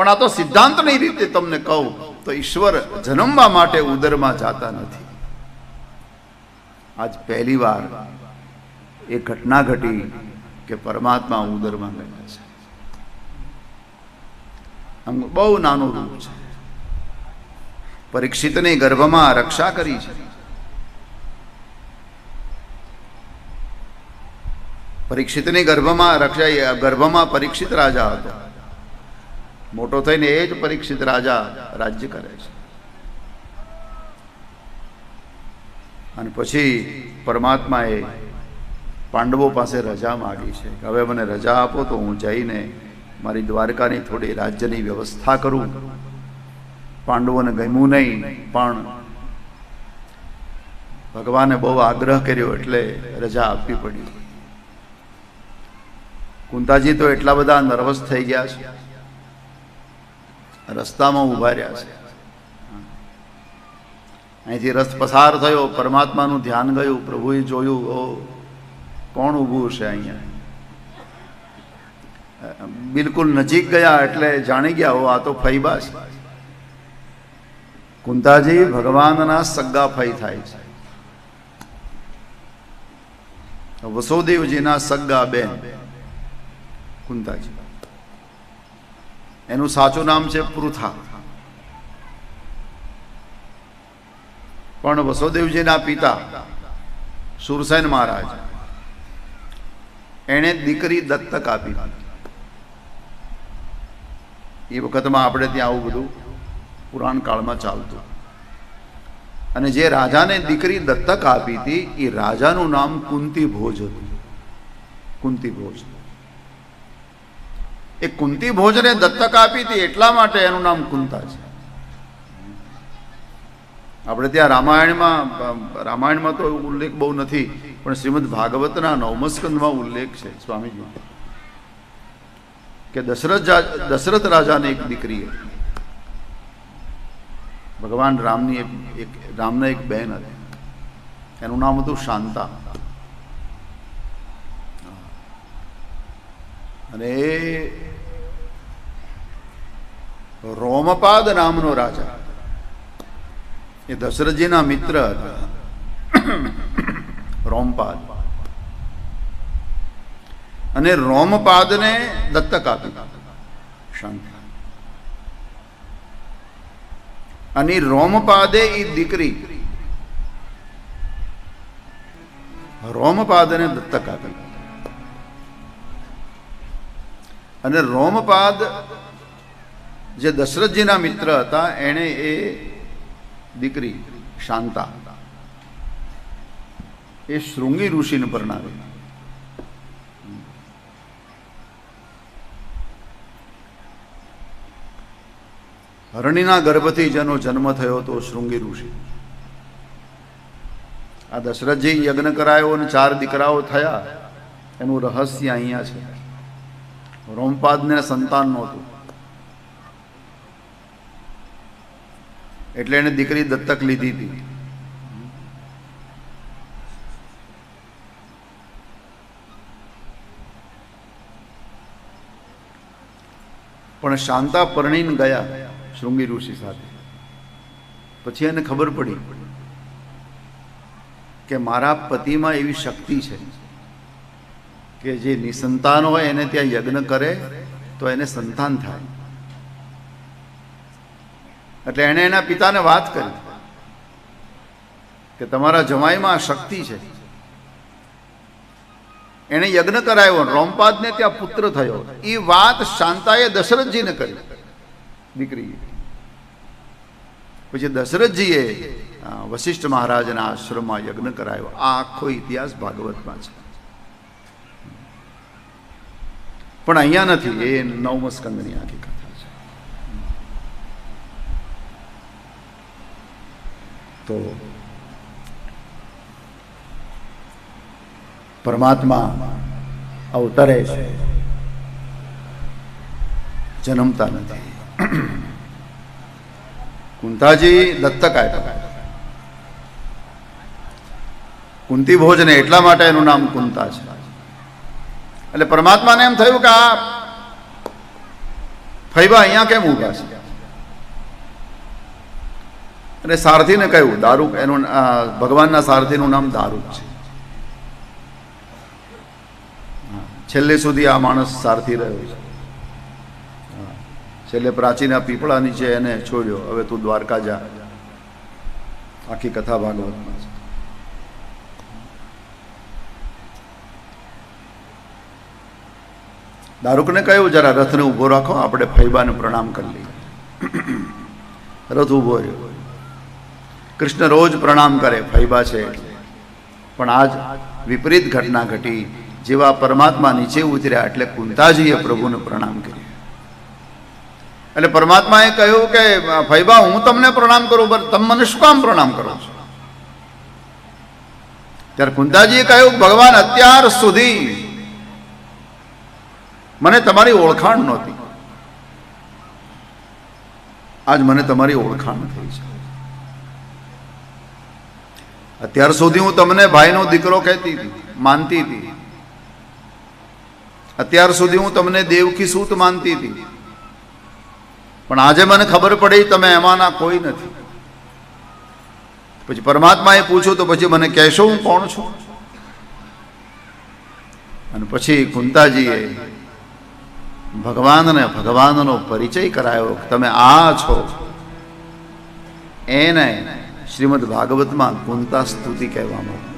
પણ આ તો સિદ્ધાંતની રીતે તમને કહું, તો ઈશ્વર જન્મવા માટે ઉદરમાં જાતા નથી. આજ પહેલી વાર એ ઘટના ઘટી કે પરમાત્મા ઉદરમાં ગયા છે. બહુ નાનું રૂપ છે. પરીક્ષિતને ગર્ભમાં રક્ષા કરી છે. પરીક્ષિતની ગર્ભમાં રક્ષા, ગર્ભમાં પરીક્ષિત રાજા હતો. મોટો થઈને એ જ પરીક્ષિત રાજા રાજ્ય કરે છે. અને પછી પરમાત્માએ પાંડવો પાસે રજા માગી છે હવે મને રજા આપો તો હું જઈને મારી દ્વારકાની થોડી રાજ્યની વ્યવસ્થા કરું. પાંડવોને ગમ્યું નહીં, પણ ભગવાને બહુ આગ્રહ કર્યો એટલે રજા આપવી પડી. કુંતાજી તો એટલા બધા નર્વસ થઈ ગયા છે. રસ્તામાં ઊભા રહ્યા છે. અહીંથી રસ્ત પસાર થયો, પરમાત્માનું ધ્યાન ગયું, પ્રભુએ જોયું, ઓ, કોણ ઊભું છે અહીંયા? બિલકુલ નજીક ગયા એટલે જાણી ગયા હો આ તો ફૈબા છે. કુંતાજી ભગવાનના સગ્ગા ફઈ થાય છે. વસુદેવજીના સગ્ગા બેન, કુંતાજી. એનું સાચું નામ છે પૃથા. પણ વસુદેવજીના પિતા સુરસેન મહારાજ એણે દીકરી દત્તક આપી. એ વખતમાં આપણે ત્યાં આવું બધું પુરાણ કાળમાં ચાલતું. અને જે રાજાને દીકરી દત્તક આપી હતી, એ રાજાનું નામ કુંતી ભોજ હતું. કુંતી ભોજ એ કુંતી ભોજને દત્તક આપી હતી એટલા માટે એનું નામ કુંતા છે. આપણે ત્યાં રામાયણમાં રામાયણમાં તો ઉલ્લેખ બહુ નથી, પણ શ્રીમદ ભાગવતના નવમસ્કંદમાં ઉલ્લેખ છે, સ્વામીજી. કે દશરથ દશરથ રાજાની એક દીકરી હતી. ભગવાન રામની એક, રામના એક બહેન હતી. એનું નામ હતું શાંતા. અને એ રોમપાદ નામનો રાજા. એ દશરથજીના મિત્ર હતા. રોમપાદ. અને રોમપાદને દત્તક આપી શંકા અને રોમપાદે એ દીકરી રોમપાદને દત્તક આપી અને રોમપાદ જે દશરથજીના મિત્ર હતા, એણે એ દીકરી શાંતા, એ શૃંગી ઋષિને પરણાવી. હરણીના ગર્ભથી જેનો જન્મ થયો હતો શૃંગી ઋષિ. આ દશરથજી યજ્ઞ કરાયો અને ચાર દીકરાઓ થયા. એનું રહસ્ય અહીંયા છે. રોમપાદને સંતાન નહોતું. એટલે એને દીકરી દત્તક લીધી હતી. પણ શાંતા પરણીને ગયા શૃંગી ઋષિ સાથે. પછી એને ખબર પડી કે મારા પતિમાં એવી શક્તિ છે કે જે નિસંતાન હોય એને ત્યાં યજ્ઞ કરે તો એને સંતાન થાય. એટલે એણે એના પિતાને વાત કરી કે તમારા જમાઈમાં આ શક્તિ છે. એણે યજ્ઞ કરાયો, રોમપાદને ત્યાં પુત્ર થયો. એ વાત શાંતાએ દશરથજીને કરી. દીકરી પછી દશરથજીએ વશિષ્ઠ મહારાજના આશ્રમમાં યજ્ઞ કરાયો. આ આખો ઇતિહાસ ભાગવતમાં છે. પણ અહીંયા નથી, એ નવમ સ્કંદની આખી કથા છે તો પરમાત્મા અવતરે છે. જન્મતા નથી. કુંતાજી દત્તક આપ્યા. કુંતી ભોજને એટલા માટે એનું નામ કુંતા છે. એટલે પરમાત્માને એમ થયું કે આ ફૈબા અહીંયા કેમ ઊભા છે? અને સારથીને કહ્યું દારૂક એનું ભગવાનના સારથીનું નામ દારૂક છે. છેલ્લે સુધી આ માણસ સારથી રહ્યો છે. છેલ્લે પ્રાચીના પીપળા નીચે એને છોડ્યો, હવે તું દ્વારકા જા. આખી કથા ભાગવતમાં છે. દારૂકને કહ્યું, જરા રથને ઊભો રાખો, આપણે ફૈબાને પ્રણામ કરી લઈએ. રથ ઊભો રહ્યો. કૃષ્ણ રોજ પ્રણામ કરે ફૈબા છે. પણ આજ વિપરીત ઘટના ઘટી, જેવા પરમાત્મા નીચે ઉતર્યા એટલે કુંતાજીએ પ્રભુને પ્રણામ કર્યા. એટલે પરમાત્માએ કહ્યું કે ફૈબા હું તમને પ્રણામ કરું, પણ તમે મને શું કામ પ્રણામ કરો છો? ત્યારે કુંતાજીએ કહ્યું, ભગવાન, અત્યાર સુધી મને તમારી ઓળખાણ નહોતી. આજ મને તમારી ઓળખાણ થઈ છે. અત્યાર સુધી હું તમને ભાઈનો દીકરો કહેતી હતી, માનતી હતી. અત્યાર સુધી હું તમને દેવકી સૂત માનતી હતી. પણ આજે મને ખબર પડી તમે એમાંના કોઈ નથી. પછી પરમાત્માએ પૂછ્યું, તો પછી મને કહેશો હું કોણ છું? અને પછી કુંતાજીએ ભગવાનને ભગવાનનો પરિચય કરાયો તમે આ છો. એને શ્રીમદ ભાગવતમાં કુંતા સ્તુતિ કહેવામાં